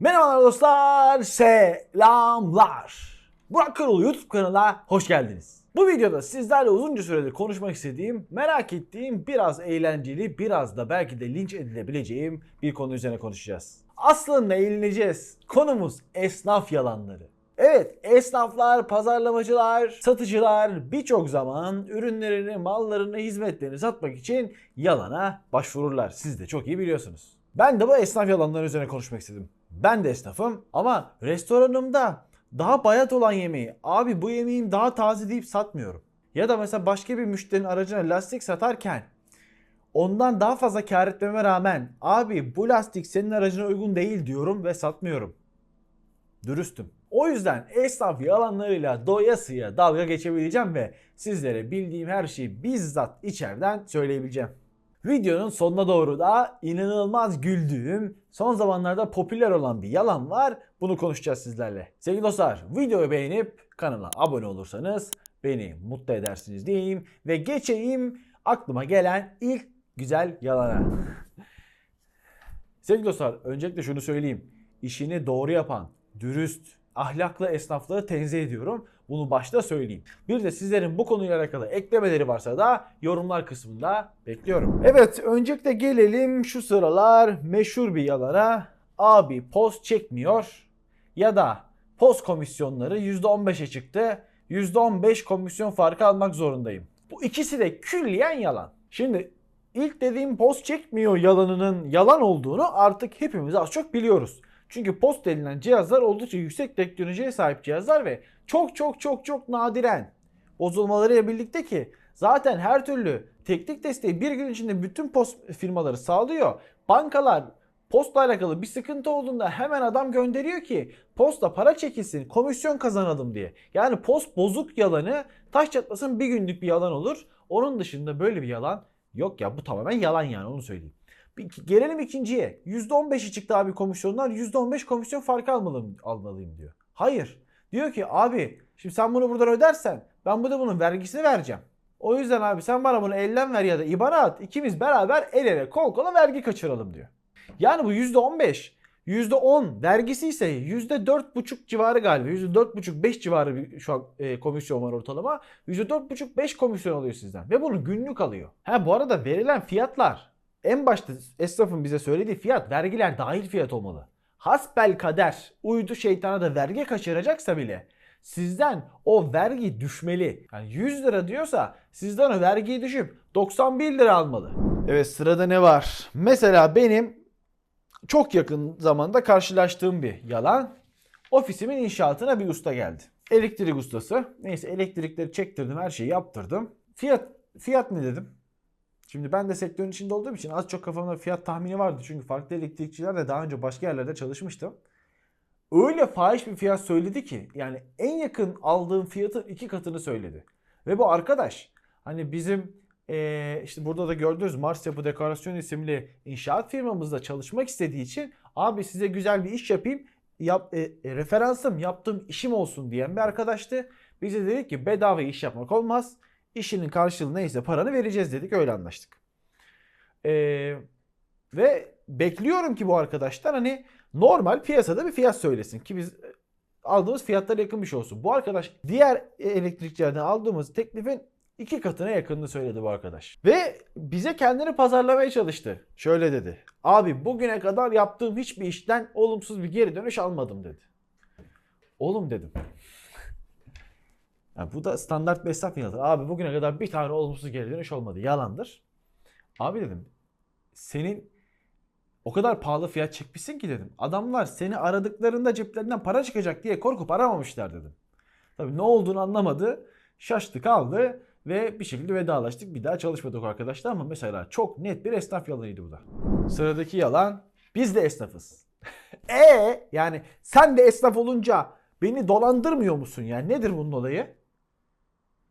Merhabalar dostlar, selamlar. Burak Karol YouTube kanalına hoş geldiniz. Bu videoda sizlerle uzunca süredir konuşmak istediğim, merak ettiğim, biraz eğlenceli, biraz da belki de linç edilebileceğim bir konu üzerine konuşacağız. Aslında eğleneceğiz. Konumuz esnaf yalanları. Evet, esnaflar, pazarlamacılar, satıcılar birçok zaman ürünlerini, mallarını, hizmetlerini satmak için yalana başvururlar. Siz de çok iyi biliyorsunuz. Ben de bu esnaf yalanları üzerine konuşmak istedim. Ben de esnafım ama restoranımda daha bayat olan yemeği abi bu yemeğim daha taze deyip satmıyorum. Ya da mesela başka bir müşterinin aracına lastik satarken ondan daha fazla kar etmeme rağmen abi bu lastik senin aracına uygun değil diyorum ve satmıyorum. Dürüstüm. O yüzden esnaf yalanlarıyla doyasıya dalga geçebileceğim ve sizlere bildiğim her şeyi bizzat içeriden söyleyebileceğim. Videonun sonuna doğru da inanılmaz güldüğüm, son zamanlarda popüler olan bir yalan var. Bunu konuşacağız sizlerle. Sevgili dostlar, videoyu beğenip kanala abone olursanız beni mutlu edersiniz diyeyim ve geçeyim aklıma gelen ilk güzel yalana. Sevgili dostlar, öncelikle şunu söyleyeyim. İşini doğru yapan, dürüst, ahlaklı esnafları tenzih ediyorum. Bunu başta söyleyeyim. Bir de sizlerin bu konuyla alakalı eklemeleri varsa da yorumlar kısmında bekliyorum. Evet öncelikle gelelim şu sıralar meşhur bir yalana. Abi post çekmiyor ya da post komisyonları %15'e çıktı. %15 komisyon farkı almak zorundayım. Bu ikisi de külliyen yalan. Şimdi ilk dediğim post çekmiyor yalanının yalan olduğunu artık hepimiz az çok biliyoruz. Çünkü post denilen cihazlar oldukça yüksek teknolojiye sahip cihazlar ve çok çok çok çok nadiren bozulmalarıyla birlikte ki zaten her türlü teknik desteği bir gün içinde bütün post firmaları sağlıyor. Bankalar postla alakalı bir sıkıntı olduğunda hemen adam gönderiyor ki posta para çekilsin komisyon kazanalım diye. Yani post bozuk yalanı taş çatlasın bir günlük bir yalan olur. Onun dışında böyle bir yalan yok ya bu tamamen yalan yani onu söyleyeyim. Gelelim ikinciye. %15'i çıktı abi komisyonlar. %15 komisyon farkı almalıyım, almalıyım diyor. Hayır. Diyor ki abi şimdi sen bunu buradan ödersen ben bu da bunun vergisini vereceğim. O yüzden abi sen bana bunu elden ver ya da IBAN'a at. İkimiz beraber el ele kol kola vergi kaçıralım diyor. Yani bu %15, %10 vergisi ise %4,5 civarı galiba. %4,5-5 civarı bir şu an e, komisyon var ortalama. %4,5-5 komisyon alıyor sizden. Ve bunu günlük alıyor. Ha bu arada verilen fiyatlar en başta esnafın bize söylediği fiyat vergiler dahil fiyat olmalı. Hasbel kader uydu şeytana da vergi kaçıracaksa bile sizden o vergi düşmeli. Yani 100 lira diyorsa sizden o vergiyi düşüp 91 lira almalı. Evet sırada ne var? Mesela benim çok yakın zamanda karşılaştığım bir yalan. Ofisimin inşaatına bir usta geldi. Elektrik ustası. Neyse elektrikleri çektirdim, her şeyi yaptırdım. Fiyat fiyat ne dedim? Şimdi ben de sektörün içinde olduğum için az çok kafamda fiyat tahmini vardı. Çünkü farklı elektrikçilerle daha önce başka yerlerde çalışmıştım. Öyle fahiş bir fiyat söyledi ki yani en yakın aldığım fiyatın iki katını söyledi. Ve bu arkadaş hani bizim eee, işte burada da gördüğünüz Mars Yapı Dekorasyon isimli inşaat firmamızda çalışmak istediği için abi size güzel bir iş yapayım yap, e, e, referansım yaptığım işim olsun diyen bir arkadaştı. Bize dedik ki bedava iş yapmak olmaz. İşinin karşılığı neyse paranı vereceğiz dedik öyle anlaştık. Ee, ve bekliyorum ki bu arkadaşlar hani normal piyasada bir fiyat söylesin ki biz e, aldığımız fiyatlara yakın bir şey olsun. Bu arkadaş diğer elektrikçilerden aldığımız teklifin iki katına yakınını söyledi bu arkadaş. Ve bize kendini pazarlamaya çalıştı. Şöyle dedi. Abi bugüne kadar yaptığım hiçbir işten olumsuz bir geri dönüş almadım dedi. Oğlum dedim. Yani bu da standart bir esnaf yanıtı. Abi bugüne kadar bir tane olumsuz geri dönüş olmadı. Yalandır. Abi dedim senin o kadar pahalı fiyat çekmişsin ki dedim. Adamlar seni aradıklarında ceplerinden para çıkacak diye korkup aramamışlar dedim. Tabii ne olduğunu anlamadı. Şaştı kaldı ve bir şekilde vedalaştık. Bir daha çalışmadık arkadaşlar ama mesela çok net bir esnaf yalanıydı bu da. Sıradaki yalan biz de esnafız. e yani sen de esnaf olunca beni dolandırmıyor musun yani nedir bunun olayı?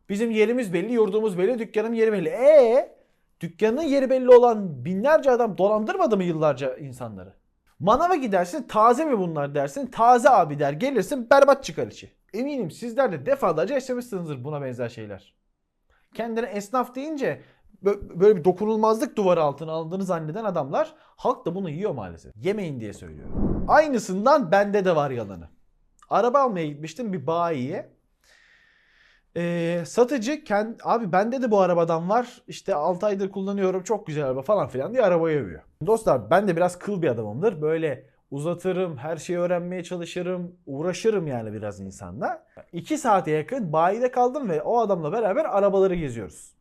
Bizim yerimiz belli, yurdumuz belli, dükkanım yeri belli. E dükkanın yeri belli olan binlerce adam dolandırmadı mı yıllarca insanları? Manava gidersin taze mi bunlar dersin. Taze abi der gelirsin berbat çıkar içi. Eminim sizler de defalarca yaşamışsınızdır buna benzer şeyler. Kendine esnaf deyince bö- böyle bir dokunulmazlık duvarı altına alındığını zanneden adamlar halk da bunu yiyor maalesef. Yemeyin diye söylüyorum. Aynısından bende de var yalanı. Araba almaya gitmiştim bir bayiye. Ee, satıcı kendi, abi bende de bu arabadan var. İşte 6 aydır kullanıyorum. Çok güzel araba falan filan diye arabayı övüyor. Dostlar ben de biraz kıl bir adamımdır. Böyle uzatırım, her şeyi öğrenmeye çalışırım, uğraşırım yani biraz insanla. 2 saate yakın bayide kaldım ve o adamla beraber arabaları geziyoruz.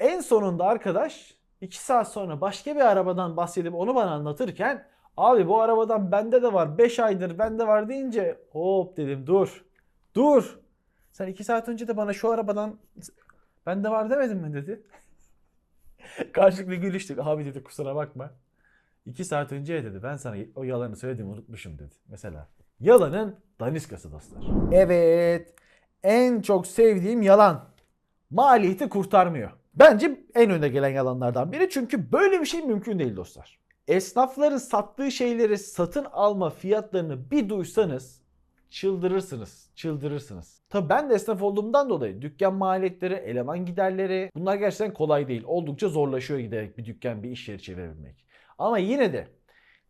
En sonunda arkadaş 2 saat sonra başka bir arabadan bahsedip onu bana anlatırken abi bu arabadan bende de var 5 aydır bende var deyince hop dedim dur dur sen 2 saat önce de bana şu arabadan bende var demedin mi dedi. Karşılıklı gülüştük abi dedi kusura bakma. 2 saat önce dedi ben sana o yalanı söyledim unutmuşum dedi. Mesela yalanın daniskası dostlar. Evet en çok sevdiğim yalan maliyeti kurtarmıyor. Bence en önde gelen yalanlardan biri çünkü böyle bir şey mümkün değil dostlar. Esnafların sattığı şeyleri satın alma fiyatlarını bir duysanız çıldırırsınız. Çıldırırsınız. Tabii ben de esnaf olduğumdan dolayı dükkan maliyetleri, eleman giderleri bunlar gerçekten kolay değil. Oldukça zorlaşıyor giderek bir dükkan, bir iş yeri çevirebilmek. Ama yine de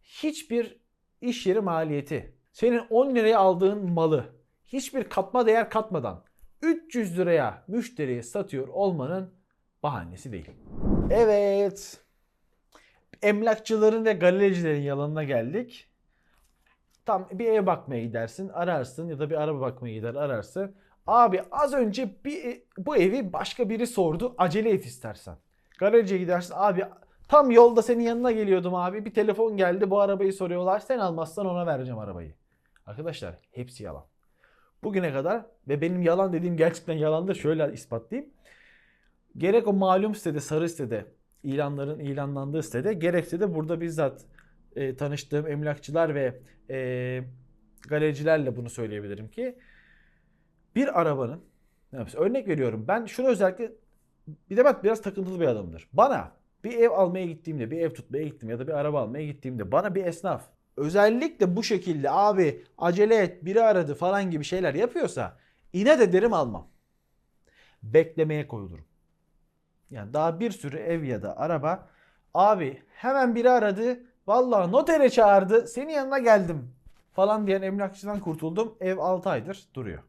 hiçbir iş yeri maliyeti senin 10 liraya aldığın malı hiçbir katma değer katmadan 300 liraya müşteriye satıyor olmanın bahanesi değil. Evet. Emlakçıların ve galericilerin yalanına geldik. Tam bir ev bakmaya gidersin, ararsın ya da bir araba bakmaya gider ararsın. Abi az önce bir bu evi başka biri sordu. Acele et istersen. Galericiye gidersin. Abi tam yolda senin yanına geliyordum abi. Bir telefon geldi. Bu arabayı soruyorlar. Sen almazsan ona vereceğim arabayı. Arkadaşlar hepsi yalan. Bugüne kadar ve benim yalan dediğim gerçekten yalandır. Şöyle ispatlayayım. Gerek o malum sitede, sarı sitede, ilanların ilanlandığı sitede, gerekse de burada bizzat e, tanıştığım emlakçılar ve e, galericilerle bunu söyleyebilirim ki bir arabanın örnek veriyorum ben şunu özellikle bir de bak biraz takıntılı bir adamdır. Bana bir ev almaya gittiğimde, bir ev tutmaya gittim ya da bir araba almaya gittiğimde bana bir esnaf özellikle bu şekilde abi acele et biri aradı falan gibi şeyler yapıyorsa inat ederim almam. Beklemeye koyulurum. Yani daha bir sürü ev ya da araba abi hemen biri aradı vallahi notere çağırdı senin yanına geldim falan diyen emlakçıdan kurtuldum. Ev 6 aydır duruyor.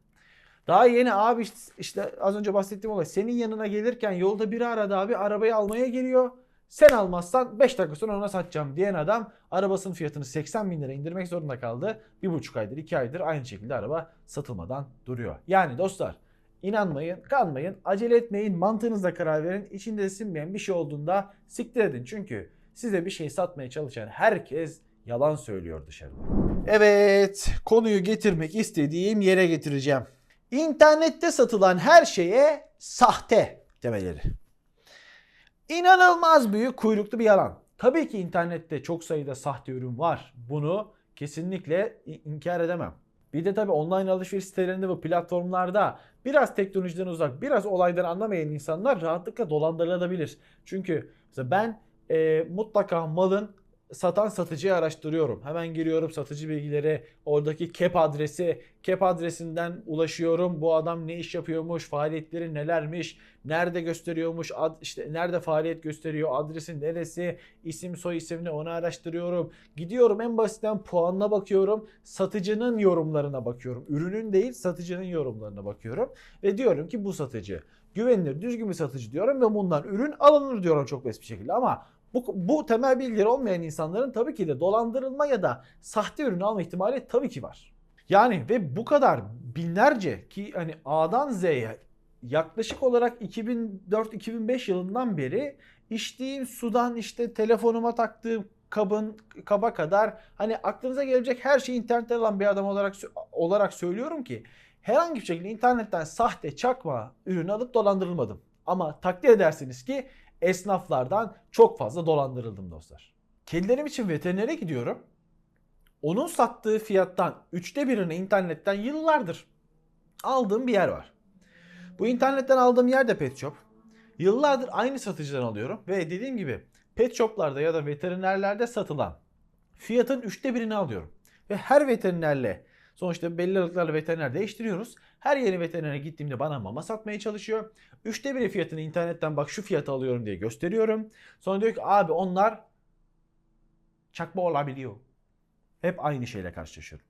Daha yeni abi işte, işte az önce bahsettiğim olay senin yanına gelirken yolda biri aradı abi arabayı almaya geliyor. Sen almazsan 5 dakika sonra ona satacağım diyen adam arabasının fiyatını 80 bin lira indirmek zorunda kaldı. 1,5 aydır 2 aydır aynı şekilde araba satılmadan duruyor. Yani dostlar inanmayın, kanmayın, acele etmeyin, mantığınızla karar verin. İçinde sinmeyen bir şey olduğunda siktir edin. Çünkü size bir şey satmaya çalışan herkes yalan söylüyor dışarıda. Evet, konuyu getirmek istediğim yere getireceğim. İnternette satılan her şeye sahte demeleri. İnanılmaz büyük kuyruklu bir yalan. Tabii ki internette çok sayıda sahte ürün var. Bunu kesinlikle inkar edemem. Bir de tabii online alışveriş sitelerinde ve platformlarda biraz teknolojiden uzak, biraz olaydan anlamayan insanlar rahatlıkla dolandırılabilir. Çünkü mesela ben e, mutlaka malın satan satıcıyı araştırıyorum. Hemen giriyorum satıcı bilgileri, oradaki kep adresi, kep adresinden ulaşıyorum. Bu adam ne iş yapıyormuş, faaliyetleri nelermiş, nerede gösteriyormuş, ad, işte nerede faaliyet gösteriyor, adresi neresi, isim soy isimini onu araştırıyorum. Gidiyorum en basitten puanına bakıyorum, satıcının yorumlarına bakıyorum. Ürünün değil satıcının yorumlarına bakıyorum ve diyorum ki bu satıcı güvenilir, düzgün bir satıcı diyorum ve bundan ürün alınır diyorum çok basit bir şekilde ama bu, bu temel bilgileri olmayan insanların tabii ki de dolandırılma ya da sahte ürün alma ihtimali tabii ki var. Yani ve bu kadar binlerce ki hani A'dan Z'ye yaklaşık olarak 2004-2005 yılından beri içtiğim sudan işte telefonuma taktığım kabın kaba kadar hani aklınıza gelecek her şeyi internetten alan bir adam olarak olarak söylüyorum ki herhangi bir şekilde internetten sahte çakma ürün alıp dolandırılmadım. Ama takdir edersiniz ki esnaflardan çok fazla dolandırıldım dostlar. Kedilerim için veterinere gidiyorum. Onun sattığı fiyattan üçte birini internetten yıllardır aldığım bir yer var. Bu internetten aldığım yer de pet shop. Yıllardır aynı satıcıdan alıyorum ve dediğim gibi pet shoplarda ya da veterinerlerde satılan fiyatın üçte birini alıyorum. Ve her veterinerle Sonuçta belli aralıklarla veteriner değiştiriyoruz. Her yeni veterinere gittiğimde bana mama satmaya çalışıyor. Üçte biri fiyatını internetten bak şu fiyatı alıyorum diye gösteriyorum. Sonra diyor ki abi onlar çakma olabiliyor. hep aynı şeyle karşılaşıyorum.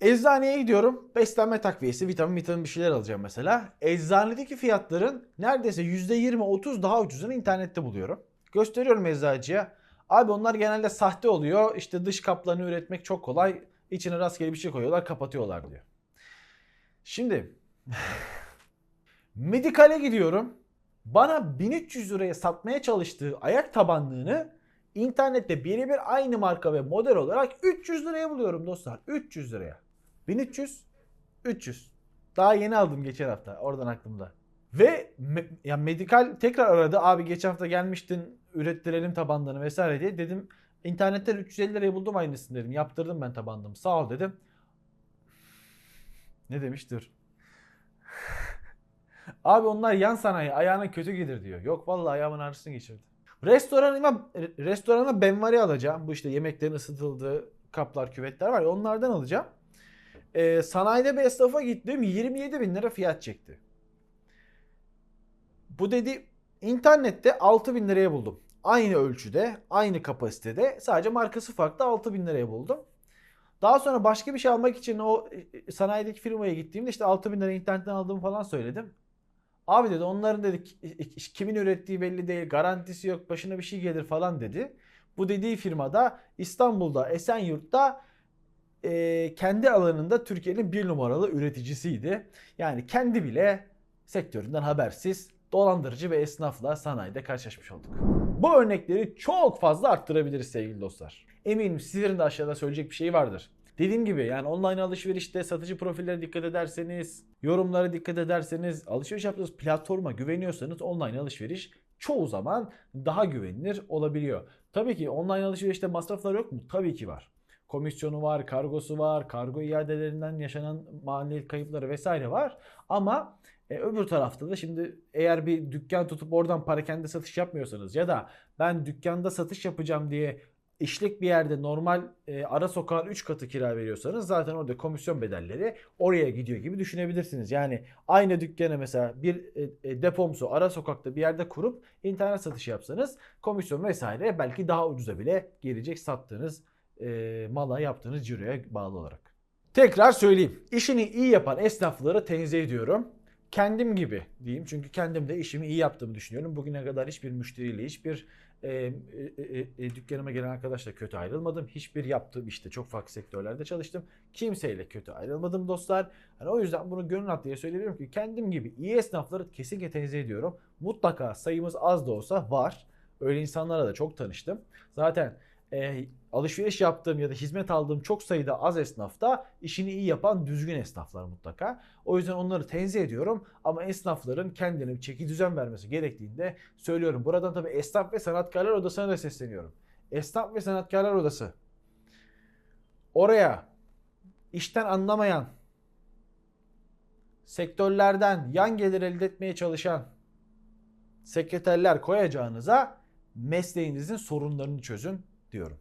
Eczaneye gidiyorum. Beslenme takviyesi, vitamin, vitamin bir şeyler alacağım mesela. Eczanedeki fiyatların neredeyse %20-30 daha ucuzunu internette buluyorum. Gösteriyorum eczacıya. Abi onlar genelde sahte oluyor. İşte dış kaplarını üretmek çok kolay. İçine rastgele bir şey koyuyorlar, kapatıyorlar diyor. Şimdi medikale gidiyorum. Bana 1300 liraya satmaya çalıştığı ayak tabanlığını internette birebir aynı marka ve model olarak 300 liraya buluyorum dostlar. 300 liraya. 1300, 300. Daha yeni aldım geçen hafta. Oradan aklımda. Ve me- ya medikal tekrar aradı. Abi geçen hafta gelmiştin ürettirelim tabanlarını vesaire diye. Dedim internetten 350 liraya buldum aynısını dedim. Yaptırdım ben tabanlığımı. Sağ ol dedim. Ne demiştir? Abi onlar yan sanayi ayağına kötü gelir diyor. Yok vallahi ayağımın ağrısını geçirdi. Restoranıma, restoranıma benvari alacağım. Bu işte yemeklerin ısıtıldığı kaplar, küvetler var ya onlardan alacağım. Ee, sanayide bir esnafa gittim 27 bin lira fiyat çekti. Bu dedi internette 6 bin liraya buldum. Aynı ölçüde, aynı kapasitede sadece markası farklı 6 bin liraya buldum. Daha sonra başka bir şey almak için o e, sanayideki firmaya gittiğimde işte 6 bin lira internetten aldığımı falan söyledim. Abi dedi onların dedi ki- kimin ürettiği belli değil, garantisi yok, başına bir şey gelir falan dedi. Bu dediği firmada İstanbul'da Esenyurt'ta e, kendi alanında Türkiye'nin bir numaralı üreticisiydi. Yani kendi bile sektöründen habersiz dolandırıcı ve esnafla sanayide karşılaşmış olduk. Bu örnekleri çok fazla arttırabiliriz sevgili dostlar. Eminim sizlerin de aşağıda söyleyecek bir şey vardır. Dediğim gibi yani online alışverişte satıcı profillerine dikkat ederseniz, yorumlara dikkat ederseniz, alışveriş yaptığınız platforma güveniyorsanız online alışveriş çoğu zaman daha güvenilir olabiliyor. Tabii ki online alışverişte masraflar yok mu? Tabii ki var. Komisyonu var, kargosu var, kargo iadelerinden yaşanan maliyet kayıpları vesaire var. Ama e, öbür tarafta da şimdi eğer bir dükkan tutup oradan parakende satış yapmıyorsanız ya da ben dükkanda satış yapacağım diye işlek bir yerde normal e, ara sokağın 3 katı kira veriyorsanız zaten orada komisyon bedelleri oraya gidiyor gibi düşünebilirsiniz. Yani aynı dükkana mesela bir e, e, depomsu ara sokakta bir yerde kurup internet satışı yapsanız komisyon vesaire belki daha ucuza bile gelecek sattığınız e, mala yaptığınız ciroya bağlı olarak. Tekrar söyleyeyim. İşini iyi yapan esnafları tenzih ediyorum. Kendim gibi diyeyim. Çünkü kendim de işimi iyi yaptığımı düşünüyorum. Bugüne kadar hiçbir müşteriyle, hiçbir e, e, e, e, dükkanıma gelen arkadaşla kötü ayrılmadım. Hiçbir yaptığım işte çok farklı sektörlerde çalıştım. Kimseyle kötü ayrılmadım dostlar. Hani o yüzden bunu gönül rahatlığıyla söyleyebilirim ki kendim gibi iyi esnafları kesinlikle tenzih ediyorum. Mutlaka sayımız az da olsa var. Öyle insanlara da çok tanıştım. Zaten e, alışveriş yaptığım ya da hizmet aldığım çok sayıda az esnafta işini iyi yapan düzgün esnaflar mutlaka. O yüzden onları tenzih ediyorum ama esnafların kendine bir çeki düzen vermesi gerektiğinde söylüyorum. Buradan tabii Esnaf ve Sanatkarlar Odası'na da sesleniyorum. Esnaf ve Sanatkarlar Odası oraya işten anlamayan sektörlerden yan gelir elde etmeye çalışan sekreterler koyacağınıza mesleğinizin sorunlarını çözün diyorum.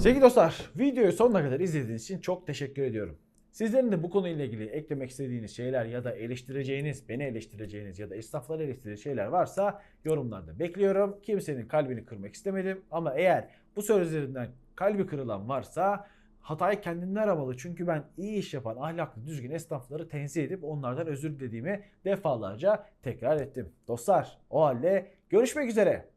Sevgili dostlar, videoyu sonuna kadar izlediğiniz için çok teşekkür ediyorum. Sizlerin de bu konuyla ilgili eklemek istediğiniz şeyler ya da eleştireceğiniz, beni eleştireceğiniz ya da esnafları eleştireceğiniz şeyler varsa yorumlarda bekliyorum. Kimsenin kalbini kırmak istemedim ama eğer bu sözlerimden kalbi kırılan varsa hatayı kendinden aramalı. Çünkü ben iyi iş yapan, ahlaklı, düzgün esnafları tenzih edip onlardan özür dilediğimi defalarca tekrar ettim. Dostlar, o halde görüşmek üzere.